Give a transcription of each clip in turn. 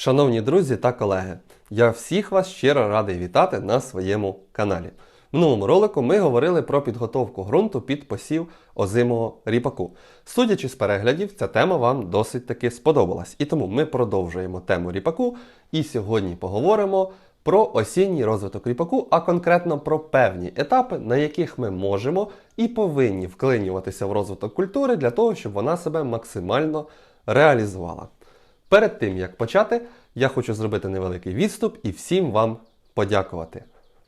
Шановні друзі та колеги, я всіх вас щиро радий вітати на своєму каналі. В минулому ролику ми говорили про підготовку ґрунту під посів озимого ріпаку. Судячи з переглядів, ця тема вам досить таки сподобалась. І тому ми продовжуємо тему ріпаку і сьогодні поговоримо про осінній розвиток ріпаку, а конкретно про певні етапи, на яких ми можемо і повинні вклинюватися в розвиток культури для того, щоб вона себе максимально реалізувала. Перед тим як почати, я хочу зробити невеликий відступ і всім вам подякувати.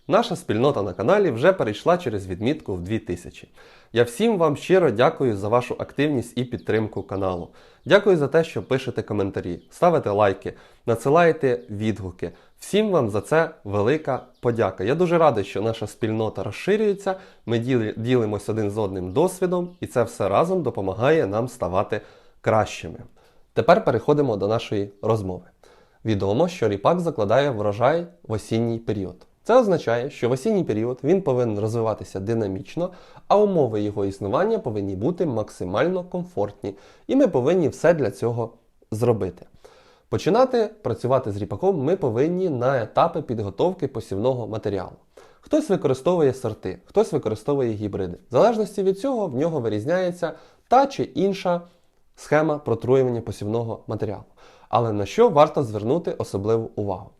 Наша спільнота на каналі вже перейшла через відмітку в 2000. Я всім вам щиро дякую за вашу активність і підтримку каналу. Дякую за те, що пишете коментарі, ставите лайки, надсилаєте відгуки. Всім вам за це велика подяка. Я дуже радий, що наша спільнота розширюється. Ми діли- ділимось один з одним досвідом, і це все разом допомагає нам ставати кращими. Тепер переходимо до нашої розмови. Відомо, що ріпак закладає врожай в осінній період. Це означає, що в осінній період він повинен розвиватися динамічно, а умови його існування повинні бути максимально комфортні, і ми повинні все для цього зробити. Починати працювати з ріпаком ми повинні на етапи підготовки посівного матеріалу. Хтось використовує сорти, хтось використовує гібриди. В залежності від цього в нього вирізняється та чи інша схема протруювання посівного матеріалу. Але на що варто звернути особливу увагу?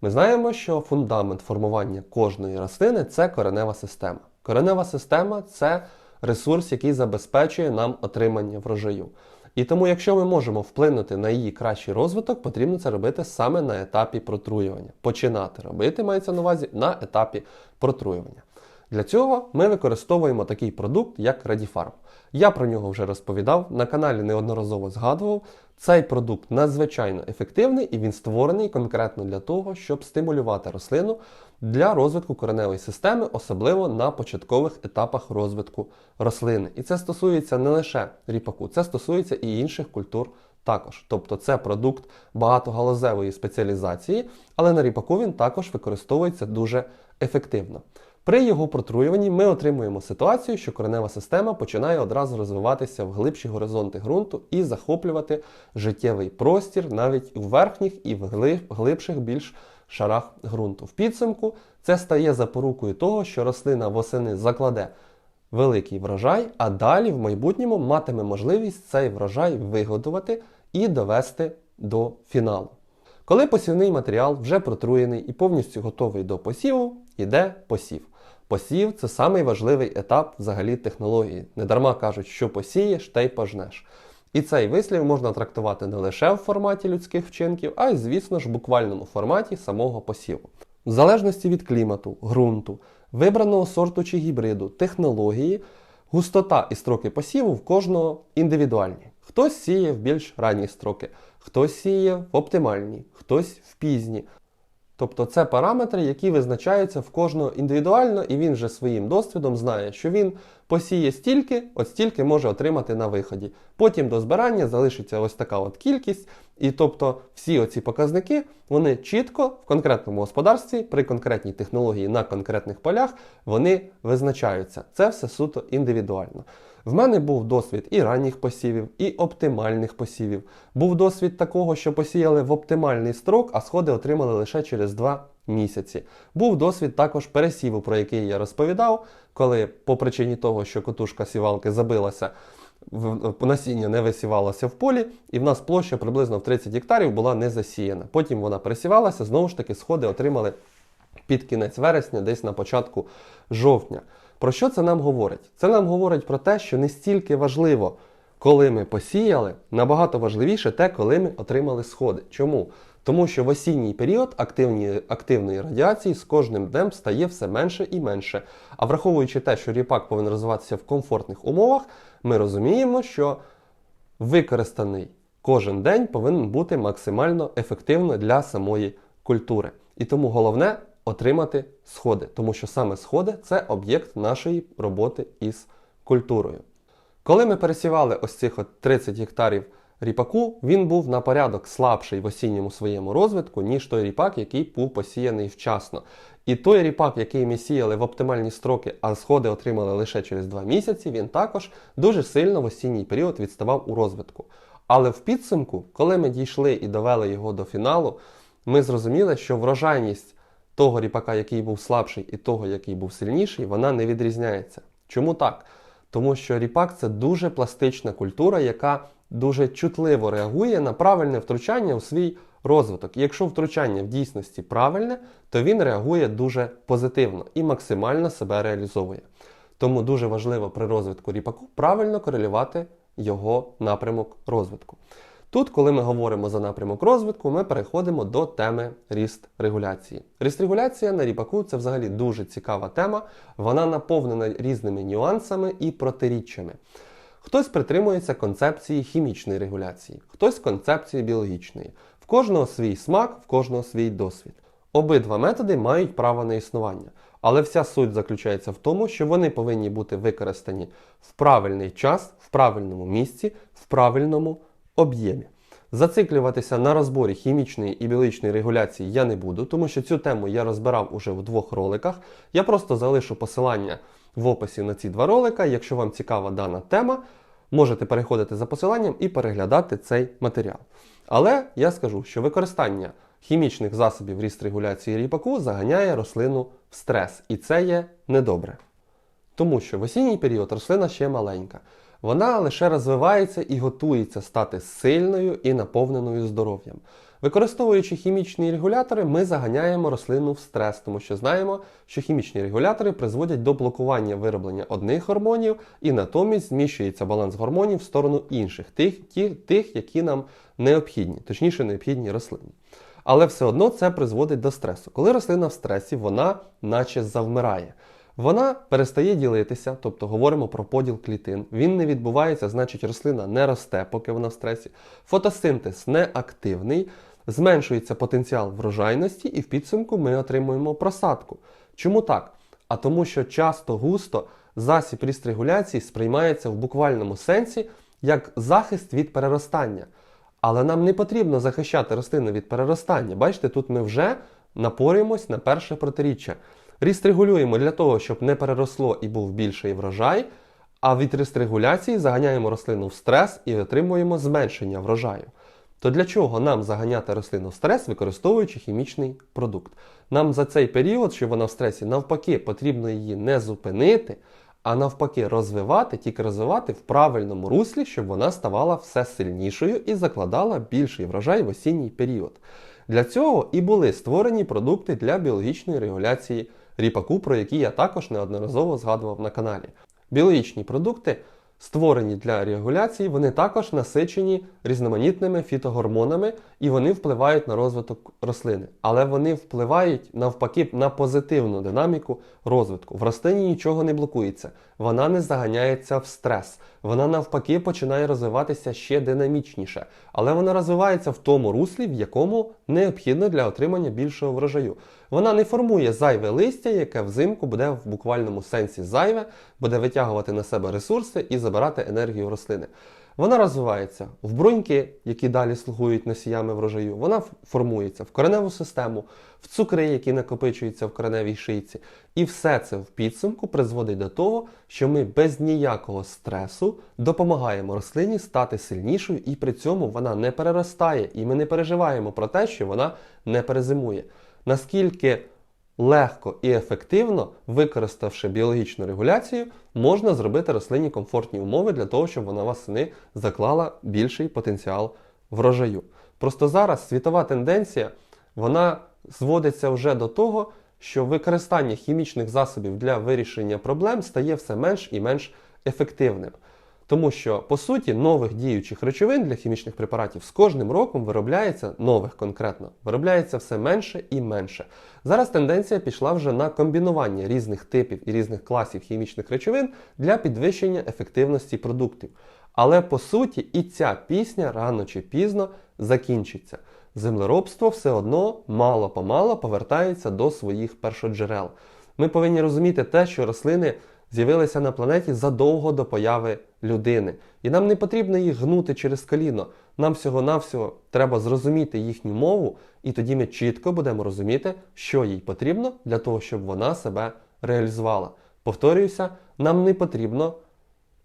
Ми знаємо, що фундамент формування кожної рослини це коренева система. Коренева система це ресурс, який забезпечує нам отримання врожаю. І тому, якщо ми можемо вплинути на її кращий розвиток, потрібно це робити саме на етапі протруювання. Починати робити мається на увазі на етапі протруювання. Для цього ми використовуємо такий продукт, як Радіфарм. Я про нього вже розповідав, на каналі неодноразово згадував. Цей продукт надзвичайно ефективний і він створений конкретно для того, щоб стимулювати рослину для розвитку кореневої системи, особливо на початкових етапах розвитку рослини. І це стосується не лише ріпаку, це стосується і інших культур також. Тобто це продукт багатогалузевої спеціалізації, але на ріпаку він також використовується дуже ефективно. При його протруюванні ми отримуємо ситуацію, що коренева система починає одразу розвиватися в глибші горизонти ґрунту і захоплювати життєвий простір навіть у верхніх і в гли- глибших більш шарах ґрунту. В підсумку це стає запорукою того, що рослина восени закладе великий врожай, а далі в майбутньому матиме можливість цей врожай вигодувати і довести до фіналу. Коли посівний матеріал вже протруєний і повністю готовий до посіву, йде посів. Посів це самий важливий етап взагалі технології. Недарма кажуть, що посієш, те й пожнеш. І цей вислів можна трактувати не лише в форматі людських вчинків, а й, звісно ж, в буквальному форматі самого посіву. В залежності від клімату, ґрунту, вибраного сорту чи гібриду, технології, густота і строки посіву в кожного індивідуальні. Хтось сіє в більш ранні строки, хтось сіє в оптимальні, хтось в пізні. Тобто це параметри, які визначаються в кожного індивідуально, і він вже своїм досвідом знає, що він посіє стільки, от стільки може отримати на виході. Потім до збирання залишиться ось така от кількість. І тобто всі оці показники вони чітко в конкретному господарстві при конкретній технології на конкретних полях вони визначаються. Це все суто індивідуально. В мене був досвід і ранніх посівів, і оптимальних посівів. Був досвід такого, що посіяли в оптимальний строк, а сходи отримали лише через 2 місяці. Був досвід також пересіву, про який я розповідав, коли по причині того, що котушка сівалки забилася, насіння не висівалося в полі, і в нас площа приблизно в 30 гектарів була не засіяна. Потім вона пересівалася, знову ж таки, сходи отримали під кінець вересня, десь на початку жовтня. Про що це нам говорить? Це нам говорить про те, що не стільки важливо, коли ми посіяли, набагато важливіше те, коли ми отримали сходи. Чому? Тому що в осінній період активні, активної радіації з кожним днем стає все менше і менше. А враховуючи те, що ріпак повинен розвиватися в комфортних умовах, ми розуміємо, що використаний кожен день повинен бути максимально ефективно для самої культури. І тому головне отримати сходи, тому що саме сходи це об'єкт нашої роботи із культурою. Коли ми пересівали ось цих от 30 гектарів ріпаку, він був на порядок слабший в осінньому своєму розвитку, ніж той ріпак, який був посіяний вчасно. І той ріпак, який ми сіяли в оптимальні строки, а сходи отримали лише через 2 місяці, він також дуже сильно в осінній період відставав у розвитку. Але в підсумку, коли ми дійшли і довели його до фіналу, ми зрозуміли, що врожайність того ріпака, який був слабший, і того, який був сильніший, вона не відрізняється. Чому так? Тому що ріпак це дуже пластична культура, яка дуже чутливо реагує на правильне втручання у свій розвиток. І якщо втручання в дійсності правильне, то він реагує дуже позитивно і максимально себе реалізовує. Тому дуже важливо при розвитку ріпаку правильно корелювати його напрямок розвитку. Тут, коли ми говоримо за напрямок розвитку, ми переходимо до теми ріст регуляції. Ріст регуляція на ріпаку це взагалі дуже цікава тема, вона наповнена різними нюансами і протиріччями. Хтось притримується концепції хімічної регуляції, хтось концепції біологічної. В кожного свій смак, в кожного свій досвід. Обидва методи мають право на існування, але вся суть заключається в тому, що вони повинні бути використані в правильний час, в правильному місці, в правильному об'ємі. Зациклюватися на розборі хімічної і біологічної регуляції я не буду, тому що цю тему я розбирав уже в двох роликах. Я просто залишу посилання в описі на ці два ролика. Якщо вам цікава дана тема, можете переходити за посиланням і переглядати цей матеріал. Але я скажу, що використання хімічних засобів ріст регуляції ріпаку заганяє рослину в стрес, і це є недобре. Тому що в осінній період рослина ще маленька. Вона лише розвивається і готується стати сильною і наповненою здоров'ям. Використовуючи хімічні регулятори, ми заганяємо рослину в стрес, тому що знаємо, що хімічні регулятори призводять до блокування вироблення одних гормонів і натомість зміщується баланс гормонів в сторону інших, тих, ті, тих які нам необхідні, точніше необхідні рослині. Але все одно це призводить до стресу. Коли рослина в стресі, вона наче завмирає. Вона перестає ділитися, тобто говоримо про поділ клітин. Він не відбувається, значить рослина не росте, поки вона в стресі. Фотосинтез неактивний, зменшується потенціал врожайності, і в підсумку ми отримуємо просадку. Чому так? А тому, що часто густо засіб регуляції сприймається в буквальному сенсі як захист від переростання. Але нам не потрібно захищати рослину від переростання. Бачите, тут ми вже напорюємось на перше протиріччя. Ріст регулюємо для того, щоб не переросло і був більший врожай, а від рестрегуляції заганяємо рослину в стрес і отримуємо зменшення врожаю. То для чого нам заганяти рослину в стрес, використовуючи хімічний продукт? Нам за цей період, що вона в стресі, навпаки, потрібно її не зупинити, а навпаки, розвивати, тільки розвивати в правильному руслі, щоб вона ставала все сильнішою і закладала більший врожай в осінній період. Для цього і були створені продукти для біологічної регуляції ріпаку, про які я також неодноразово згадував на каналі. Біологічні продукти, створені для регуляції, вони також насичені різноманітними фітогормонами і вони впливають на розвиток рослини. Але вони впливають навпаки на позитивну динаміку розвитку. В рослині нічого не блокується, вона не заганяється в стрес, вона навпаки починає розвиватися ще динамічніше. Але вона розвивається в тому руслі, в якому необхідно для отримання більшого врожаю. Вона не формує зайве листя, яке взимку буде в буквальному сенсі зайве, буде витягувати на себе ресурси і забирати енергію рослини. Вона розвивається в бруньки, які далі слугують носіями врожаю. Вона формується в кореневу систему, в цукри, які накопичуються в кореневій шийці. І все це в підсумку призводить до того, що ми без ніякого стресу допомагаємо рослині стати сильнішою, і при цьому вона не переростає, і ми не переживаємо про те, що вона не перезимує. Наскільки легко і ефективно, використавши біологічну регуляцію, можна зробити рослині комфортні умови для того, щоб вона восени заклала більший потенціал врожаю. Просто зараз світова тенденція вона зводиться вже до того, що використання хімічних засобів для вирішення проблем стає все менш і менш ефективним. Тому що, по суті, нових діючих речовин для хімічних препаратів з кожним роком виробляється нових конкретно, виробляється все менше і менше. Зараз тенденція пішла вже на комбінування різних типів і різних класів хімічних речовин для підвищення ефективності продуктів. Але по суті, і ця пісня рано чи пізно закінчиться. Землеробство все одно мало-помало повертається до своїх першоджерел. Ми повинні розуміти те, що рослини з'явилися на планеті задовго до появи людини. І нам не потрібно їх гнути через коліно. Нам всього-навсього треба зрозуміти їхню мову, і тоді ми чітко будемо розуміти, що їй потрібно для того, щоб вона себе реалізувала. Повторююся, нам не потрібно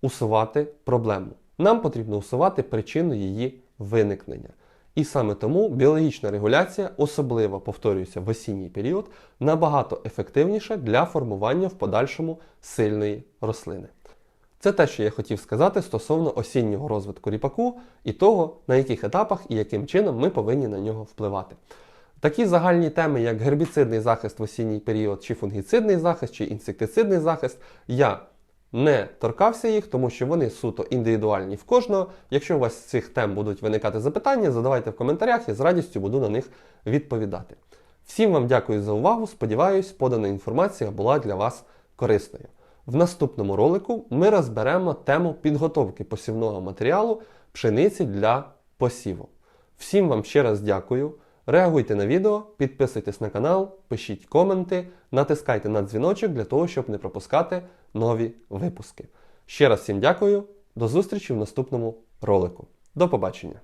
усувати проблему. Нам потрібно усувати причину її виникнення. І саме тому біологічна регуляція, особливо повторююся в осінній період, набагато ефективніша для формування в подальшому сильної рослини. Це те, що я хотів сказати стосовно осіннього розвитку ріпаку і того, на яких етапах і яким чином ми повинні на нього впливати. Такі загальні теми, як гербіцидний захист в осінній період, чи фунгіцидний захист, чи інсектицидний захист, я не торкався їх, тому що вони суто індивідуальні в кожного. Якщо у вас з цих тем будуть виникати запитання, задавайте в коментарях, я з радістю буду на них відповідати. Всім вам дякую за увагу. Сподіваюсь, подана інформація була для вас корисною. В наступному ролику ми розберемо тему підготовки посівного матеріалу пшениці для посіву. Всім вам ще раз дякую. Реагуйте на відео, підписуйтесь на канал, пишіть коменти, натискайте на дзвіночок для того, щоб не пропускати нові випуски. Ще раз всім дякую, до зустрічі в наступному ролику. До побачення!